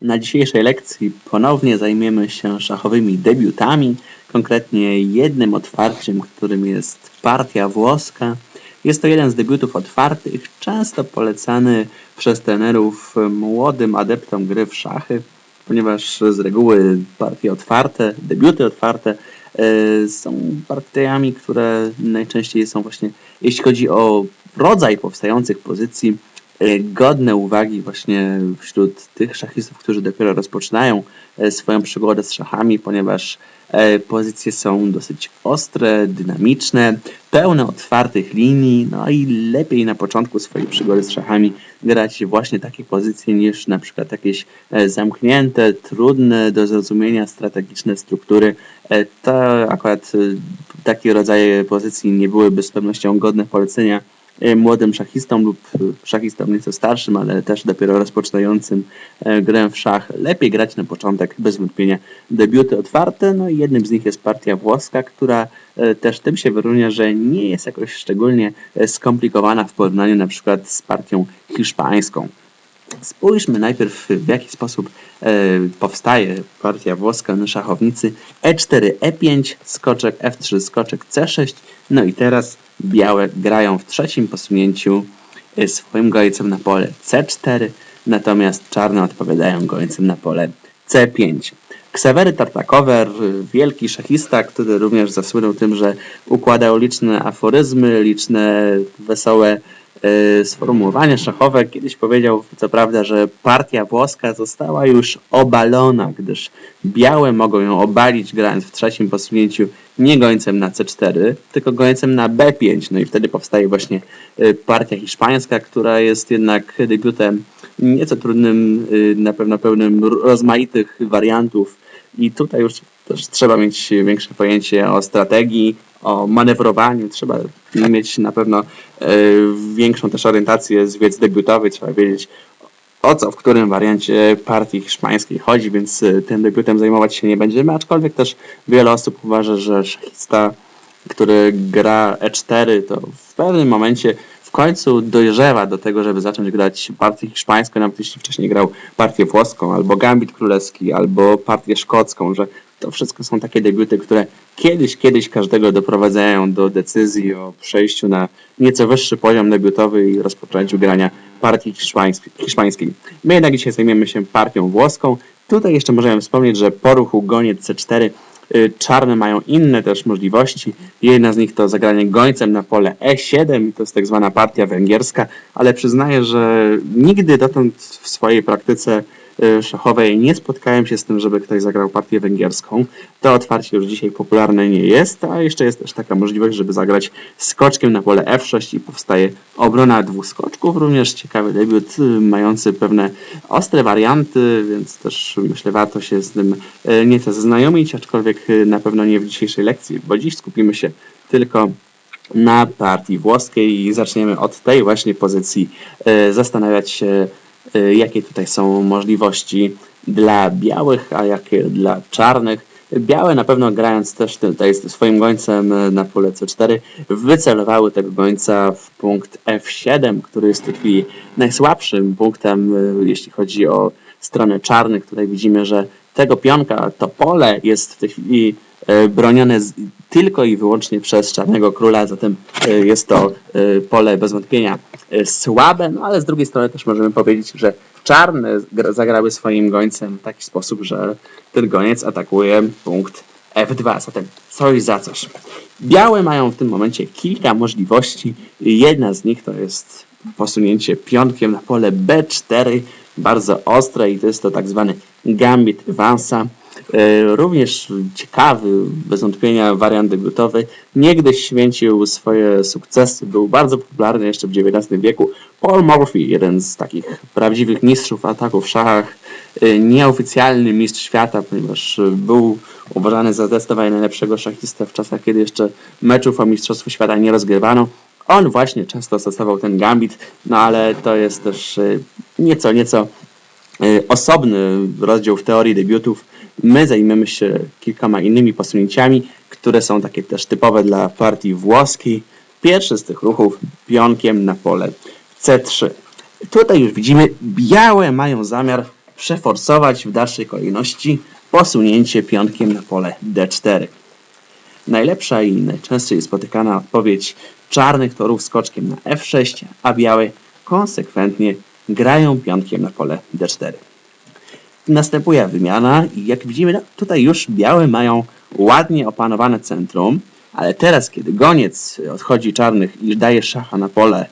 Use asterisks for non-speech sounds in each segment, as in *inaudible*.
Na dzisiejszej lekcji ponownie zajmiemy się szachowymi debiutami, konkretnie jednym otwarciem, którym jest partia włoska. Jest to jeden z debiutów otwartych, często polecany przez trenerów młodym adeptom gry w szachy, ponieważ z reguły partie otwarte, debiuty otwarte e, są partiami, które najczęściej są właśnie, jeśli chodzi o rodzaj powstających pozycji, godne uwagi właśnie wśród tych szachistów, którzy dopiero rozpoczynają e, swoją przygodę z szachami, ponieważ e, pozycje są dosyć ostre, dynamiczne, pełne otwartych linii, no i lepiej na początku swojej przygody z szachami grać właśnie takie pozycje niż na przykład jakieś e, zamknięte, trudne do zrozumienia strategiczne struktury. To akurat takie rodzaje pozycji nie byłyby z pewnością godne polecenia młodym szachistom lub e, szachistom nieco starszym, ale też dopiero rozpoczynającym e, grę w szach. Lepiej grać na początek, bez wątpienia, debiuty otwarte. No i jednym z nich jest partia włoska, która e, też tym się wyróżnia, że nie jest jakoś szczególnie e, skomplikowana w porównaniu na przykład z partią hiszpańską. Spójrzmy najpierw w jaki sposób e, powstaje partia włoska na szachownicy E4, E5, skoczek F3, skoczek C6. No i teraz białe grają w trzecim posunięciu e, swoim gońcem na pole C4, natomiast czarne odpowiadają gońcem na pole C5. Ksawery Tartakower, wielki szachista, który również zasłynął tym, że układał liczne aforyzmy, liczne wesołe e, sformułowania szachowe. Kiedyś powiedział, co prawda, że partia włoska została już obalona, gdyż białe mogą ją obalić grając w trzecim posunięciu nie gońcem na C4, tylko gońcem na B5. No i wtedy powstaje właśnie e, partia hiszpańska, która jest jednak debiutem nieco trudnym, y, na pewno pełnym rozmaitych wariantów. I tutaj już też trzeba mieć większe pojęcie o strategii, o manewrowaniu. Trzeba mieć na pewno e, większą też orientację z wiedzy debiutowej. Trzeba wiedzieć o co w którym wariancie partii hiszpańskiej chodzi, więc e, tym debiutem zajmować się nie będziemy. Aczkolwiek też wiele osób uważa, że szachista, który gra E4, to w pewnym momencie końcu dojrzewa do tego, żeby zacząć grać partię hiszpańską, nawet jeśli wcześniej grał partię włoską, albo gambit królewski, albo partię szkocką, że to wszystko są takie debiuty, które kiedyś, kiedyś każdego doprowadzają do decyzji o przejściu na nieco wyższy poziom debiutowy i rozpoczęciu grania partii hiszpańskiej. My jednak dzisiaj zajmiemy się partią włoską. Tutaj jeszcze możemy wspomnieć, że po ruchu goniec C4 y, czarne mają inne też możliwości. Jedna z nich to zagranie gońcem na pole E7, to jest tak zwana partia węgierska, ale przyznaję, że nigdy dotąd w swojej praktyce y, szachowej nie spotkałem się z tym, żeby ktoś zagrał partię węgierską. To otwarcie już dzisiaj popularne nie jest, a jeszcze jest też taka możliwość, żeby zagrać skoczkiem na pole F6 i powstaje obrona dwóch skoczków. Również ciekawy debiut, y, mający pewne ostre warianty, więc też myślę warto się z tym y, nieco zaznajomić, aczkolwiek y, na pewno nie w dzisiejszej lekcji, bo dziś skupimy się tylko na partii włoskiej i zaczniemy od tej właśnie pozycji zastanawiać się, jakie tutaj są możliwości dla białych, a jakie dla czarnych. Białe na pewno grając też tutaj swoim gońcem e, na pole C4 wycelowały tego gońca w punkt F7, który jest chwili najsłabszym punktem, e, jeśli chodzi o stronę czarnych. Tutaj widzimy, że tego pionka, to pole jest w tej chwili e, bronione tylko i wyłącznie przez czarnego króla, zatem e, jest to e, pole bez wątpienia słabe, no ale z drugiej strony też możemy powiedzieć, że czarne gra- zagrały swoim gońcem w taki sposób, że ten goniec atakuje punkt F2, zatem coś za coś. Białe mają w tym momencie kilka możliwości. Jedna z nich to jest posunięcie pionkiem na pole B4, bardzo ostre i to jest to tak zwany gambit Vansa. E, Również ciekawy, bez wątpienia wariant debiutowy. Niegdyś święcił swoje sukcesy, był bardzo popularny jeszcze w XIX wieku. Paul Morphy, jeden z takich prawdziwych mistrzów ataku w szachach, e, nieoficjalny mistrz świata, ponieważ był uważany za zdecydowanie najlepszego szachistę w czasach, kiedy jeszcze meczów o Mistrzostwo Świata nie rozgrywano. On właśnie często stosował ten gambit, no ale to jest też e, nieco, nieco e, osobny rozdział w teorii debiutów. My zajmiemy się kilkoma innymi posunięciami, które są takie też typowe dla partii włoskiej. Pierwszy z tych ruchów pionkiem na pole C3. Tutaj już widzimy, białe mają zamiar przeforsować w dalszej kolejności posunięcie pionkiem na pole D4. Najlepsza i najczęściej spotykana odpowiedź czarnych to ruch skoczkiem na F6, a białe konsekwentnie grają pionkiem na pole D4. Następuje wymiana i jak widzimy, no, tutaj już białe mają ładnie opanowane centrum, ale teraz, kiedy goniec odchodzi czarnych i daje szacha na pole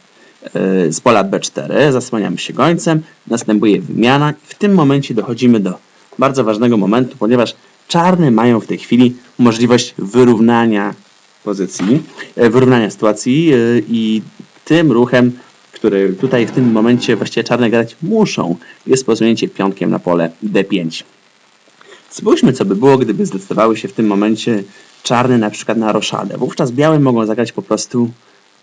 e, z pola B4, zasłaniamy się gońcem, następuje wymiana i w tym momencie dochodzimy do bardzo ważnego momentu, ponieważ czarne mają w tej chwili możliwość wyrównania pozycji, e, wyrównania sytuacji e, i tym ruchem, który tutaj w tym momencie właściwie czarne grać muszą, jest posunięcie pionkiem na pole D5. Spójrzmy, co by było, gdyby zdecydowały się w tym momencie czarne na przykład na roszadę. Wówczas białe mogą zagrać po prostu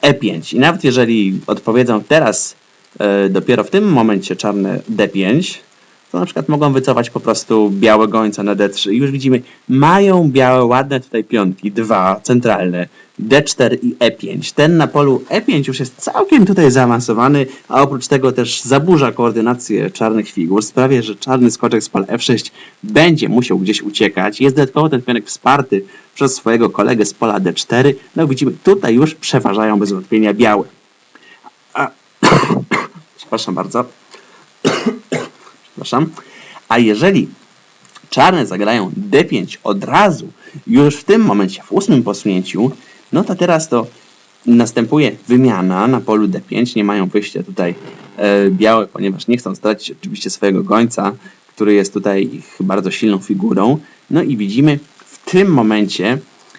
E5. I nawet jeżeli odpowiedzą teraz e, dopiero w tym momencie czarne D5, to na przykład mogą wycofać po prostu białe gońca na D3. I już widzimy, mają białe ładne tutaj pionki, dwa centralne, D4 i E5. Ten na polu E5 już jest całkiem tutaj zaawansowany, a oprócz tego też zaburza koordynację czarnych figur, sprawia, że czarny skoczek z pola F6 będzie musiał gdzieś uciekać. Jest dodatkowo ten pionek wsparty przez swojego kolegę z pola D4. No widzimy, tutaj już przeważają bez wątpienia białe. A... *coughs* Przepraszam bardzo. Przepraszam. A jeżeli czarne zagrają D5 od razu, już w tym momencie, w ósmym posunięciu, no to teraz to następuje wymiana na polu D5. Nie mają wyjścia tutaj e, białe, ponieważ nie chcą stracić oczywiście swojego gońca, który jest tutaj ich bardzo silną figurą. No i widzimy w tym momencie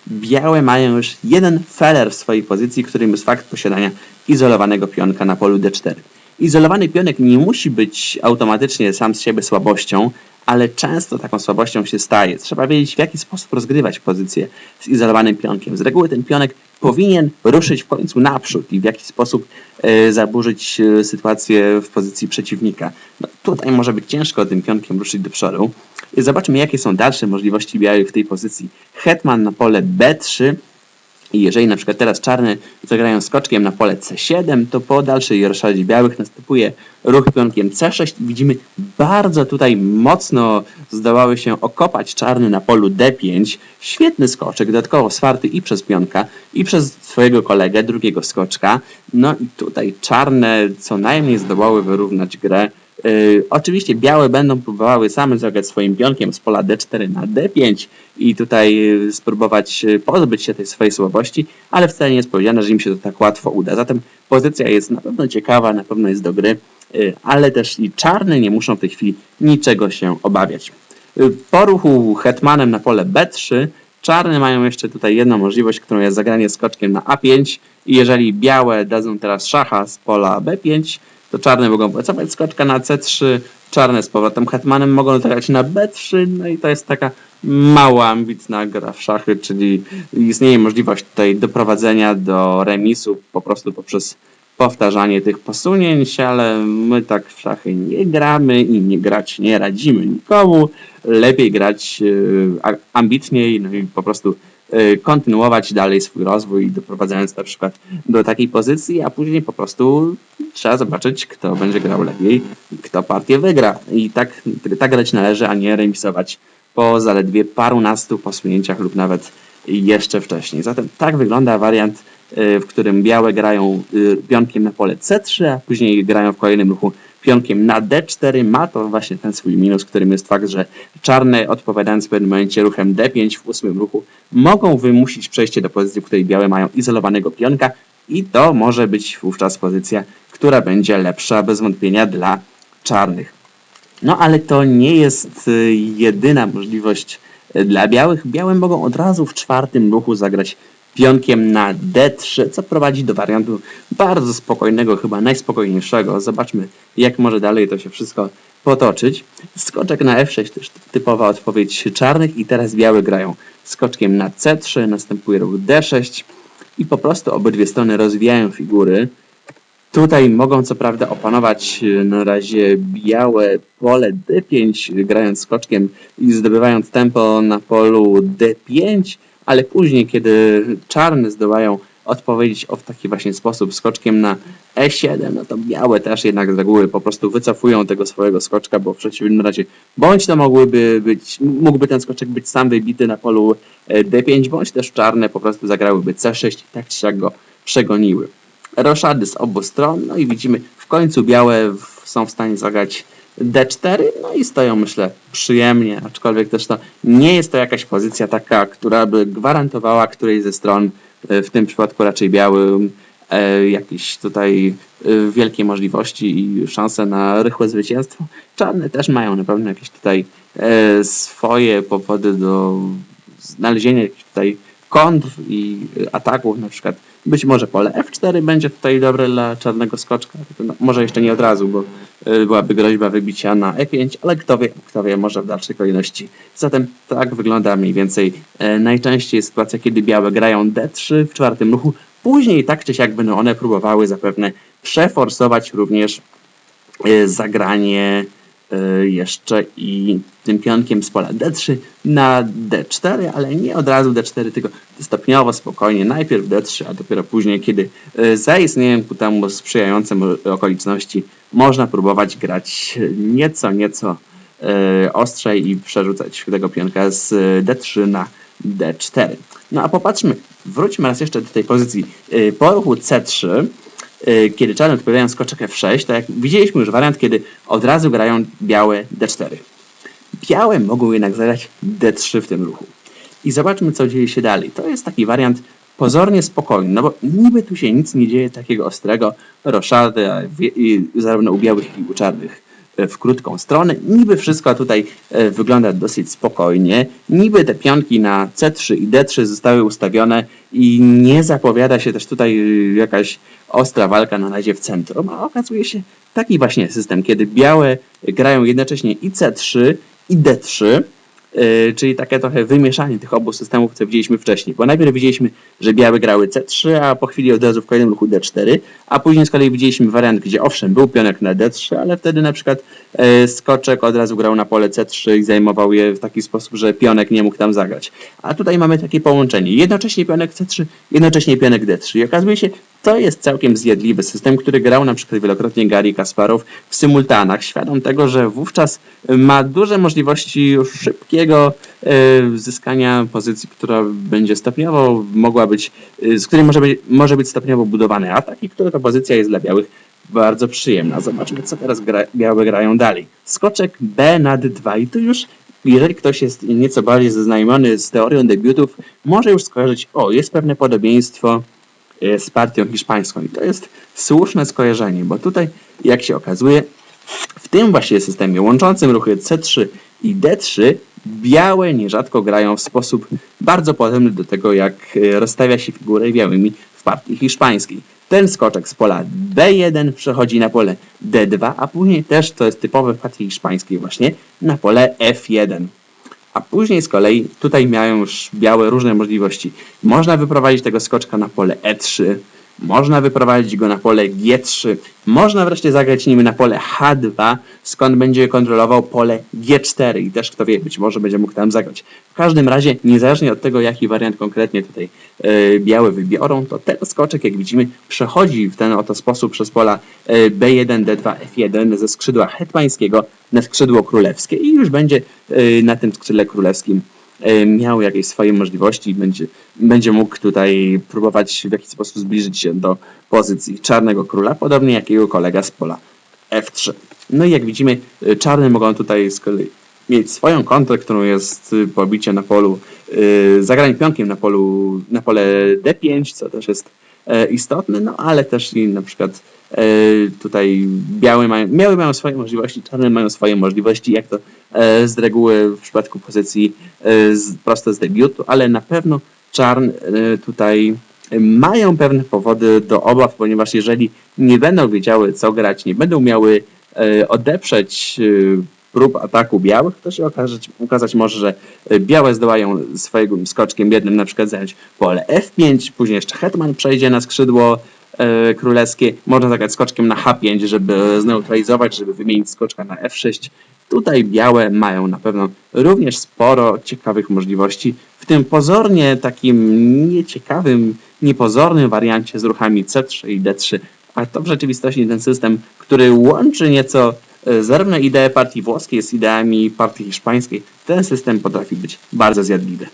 białe mają już jeden feller w swojej pozycji, którym jest fakt posiadania izolowanego pionka na polu D4. Izolowany pionek nie musi być automatycznie sam z siebie słabością, ale często taką słabością się staje. Trzeba wiedzieć, w jaki sposób rozgrywać pozycję z izolowanym pionkiem. Z reguły ten pionek powinien ruszyć w końcu naprzód i w jaki sposób e, zaburzyć e, sytuację w pozycji przeciwnika. No, tutaj może być ciężko tym pionkiem ruszyć do przodu. Zobaczmy, jakie są dalsze możliwości białych w tej pozycji. Hetman na pole B3 i jeżeli na przykład teraz czarne zagrają skoczkiem na pole C7, to po dalszej roszadzie białych następuje ruch pionkiem C6 i widzimy bardzo tutaj mocno zdołały się okopać czarny na polu D5. Świetny skoczek, dodatkowo wsparty i przez pionka, i przez swojego kolegę, drugiego skoczka. No i tutaj czarne co najmniej zdołały wyrównać grę Yy, oczywiście białe będą próbowały same zagrać swoim pionkiem z pola d4 na d5 i tutaj y, spróbować y, pozbyć się tej swojej słabości, ale wcale nie jest powiedziane, że im się to tak łatwo uda. Zatem pozycja jest na pewno ciekawa, na pewno jest do gry, ale też i czarne nie muszą w tej chwili niczego się obawiać. Po ruchu hetmanem na pole b3 czarne mają jeszcze tutaj jedną możliwość, którą jest zagranie skoczkiem na a5 i jeżeli białe dadzą teraz szacha z pola b5, to czarne mogą pracować skoczka na c3, czarne z powrotem hetmanem mogą zagrać na b3, no i to jest taka mała, ambitna gra w szachy, czyli istnieje możliwość tutaj doprowadzenia do remisu po prostu poprzez powtarzanie tych posunięć, ale my tak w szachy nie gramy i nie grać nie radzimy nikomu. Lepiej grać e, ambitniej no i po prostu Y, kontynuować dalej swój rozwój, doprowadzając na przykład do takiej pozycji, a później po prostu trzeba zobaczyć, kto będzie grał lepiej, kto partię wygra. I tak, tak grać należy, a nie remisować po zaledwie parunastu posunięciach lub nawet jeszcze wcześniej. Zatem tak wygląda wariant, y, w którym białe grają y, pionkiem na pole C3, a później grają w kolejnym ruchu pionkiem na d4 ma to właśnie ten swój minus, którym jest fakt, że czarne odpowiadając w pewnym momencie ruchem d5 w ósmym ruchu mogą wymusić przejście do pozycji, w której białe mają izolowanego pionka i to może być wówczas pozycja, która będzie lepsza bez wątpienia dla czarnych. No ale to nie jest y, jedyna możliwość y, dla białych. Białe mogą od razu w czwartym ruchu zagrać pionkiem na d3, co prowadzi do wariantu bardzo spokojnego, chyba najspokojniejszego. Zobaczmy, jak może dalej to się wszystko potoczyć. Skoczek na f6 też typowa odpowiedź czarnych i teraz białe grają skoczkiem na c3, następuje ruch d6 i po prostu obydwie strony rozwijają figury. Tutaj mogą co prawda opanować na razie białe pole d5, grając skoczkiem i zdobywając tempo na polu d5, ale później, kiedy czarne zdołają odpowiedzieć o w taki właśnie sposób skoczkiem na E7, no to białe też jednak z reguły po prostu wycofują tego swojego skoczka, bo w przeciwnym razie bądź to mogłyby być, mógłby ten skoczek być sam wybity na polu e, D5, bądź też czarne po prostu zagrałyby C6 i tak siak go przegoniły. Roszady z obu stron, no i widzimy w końcu białe są w stanie zagrać D4, no i stoją myślę przyjemnie, aczkolwiek też to nie jest to jakaś pozycja taka, która by gwarantowała którejś ze stron, e, w tym przypadku raczej białym, e, jakieś tutaj e, wielkie możliwości i szanse na rychłe zwycięstwo. Czarne też mają na pewno jakieś tutaj swoje powody do znalezienia jakichś tutaj kontr i ataków, na przykład być może pole F4 będzie tutaj dobre dla czarnego skoczka, no, może jeszcze nie od razu, bo byłaby groźba wybicia na E5, ale kto wie, kto wie, może w dalszej kolejności. Zatem tak wygląda mniej więcej e, najczęściej sytuacja, kiedy białe grają D3 w czwartym ruchu, później tak czy siak będą one próbowały zapewne przeforsować również e, zagranie jeszcze i tym pionkiem z pola D3 na D4, ale nie od razu D4, tylko stopniowo, spokojnie, najpierw D3, a dopiero później, kiedy e, zaistnieją ku temu sprzyjające okoliczności, można próbować grać nieco, nieco e, ostrzej i przerzucać tego pionka z D3 na D4. No a popatrzmy, wróćmy raz jeszcze do tej pozycji. E, Po ruchu C3 y, kiedy czarne odpowiadają skoczek F6, to jak widzieliśmy już wariant, kiedy od razu grają białe D4. Białe mogą jednak zagrać D3 w tym ruchu. I zobaczmy, co dzieje się dalej. To jest taki wariant pozornie spokojny, no bo niby tu się nic nie dzieje takiego ostrego, roszady, zarówno u białych, jak i u czarnych w krótką stronę. Niby wszystko tutaj e, wygląda dosyć spokojnie. Niby te pionki na C3 i D3 zostały ustawione i nie zapowiada się też tutaj y, jakaś ostra walka na razie w centrum, a okazuje się taki właśnie system, kiedy białe grają jednocześnie i C3 i D3, Yy, czyli takie trochę wymieszanie tych obu systemów, co widzieliśmy wcześniej. Bo najpierw widzieliśmy, że białe grały C3, a po chwili od razu w kolejnym ruchu D4, a później z kolei widzieliśmy wariant, gdzie owszem, był pionek na D3, ale wtedy na przykład e, skoczek od razu grał na pole C3 i zajmował je w taki sposób, że pionek nie mógł tam zagrać. A tutaj mamy takie połączenie. Jednocześnie pionek C3, jednocześnie pionek D3. I okazuje się, to jest całkiem zjadliwy system, który grał na przykład wielokrotnie Gary Kasparow w symultanach, świadom tego, że wówczas ma duże możliwości już szybkiego e, zyskania pozycji, która będzie stopniowo mogła być, e, z której może być, może być stopniowo budowany atak i która to pozycja jest dla białych bardzo przyjemna. Zobaczmy, co teraz gra, białe grają dalej. Skoczek B na D2 i tu już jeżeli ktoś jest nieco bardziej zaznajomiony z teorią debiutów, może już skojarzyć, o, jest pewne podobieństwo e, z partią hiszpańską. I to jest słuszne skojarzenie, bo tutaj, jak się okazuje, tym właśnie systemie łączącym ruchy C3 i D3 białe nierzadko grają w sposób bardzo podobny do tego, jak e, rozstawia się figurę białymi w partii hiszpańskiej. Ten skoczek z pola B1 przechodzi na pole D2, a później też, to jest typowe w partii hiszpańskiej właśnie, na pole F1. A później z kolei tutaj mają już białe różne możliwości. Można wyprowadzić tego skoczka na pole E3, można wyprowadzić go na pole G3, można wreszcie zagrać nim na pole H2, skąd będzie kontrolował pole G4 i też kto wie, być może będzie mógł tam zagrać. W każdym razie, niezależnie od tego, jaki wariant konkretnie tutaj e, białe wybiorą, to ten skoczek, jak widzimy, przechodzi w ten oto sposób przez pola e, B1, D2, F1 ze skrzydła hetmańskiego na skrzydło królewskie i już będzie e, na tym skrzydle królewskim miał jakieś swoje możliwości i będzie, będzie mógł tutaj próbować w jakiś sposób zbliżyć się do pozycji czarnego króla, podobnie jak jego kolega z pola F3. No i jak widzimy, y, czarne mogą tutaj z kolei mieć swoją kontrę, którą jest y, pobicie na polu, yy, zagranie pionkiem na polu, na pole D5, co też jest e, istotne, no ale też i na przykład e, tutaj białe mają, białe mają swoje możliwości, czarne mają swoje możliwości, jak to e, z reguły w przypadku pozycji prosto z debiutu, ale na pewno czarn tutaj mają pewne powody do obaw, ponieważ jeżeli nie będą wiedziały co grać, nie będą miały odeprzeć prób ataku białych, to się okazać, ukazać może, że e, białe zdołają swoim skoczkiem jednym na przykład zająć pole F5, później jeszcze hetman przejdzie na skrzydło e, królewskie, można zagrać skoczkiem na H5, żeby zneutralizować, żeby wymienić skoczka na F6. Tutaj białe mają na pewno również sporo ciekawych możliwości, w tym pozornie takim nieciekawym, niepozornym wariancie z ruchami C3 i D3, a to w rzeczywistości ten system, który łączy nieco zarówno idee partii włoskiej z ideami partii hiszpańskiej, ten system potrafi być bardzo zjadliwy.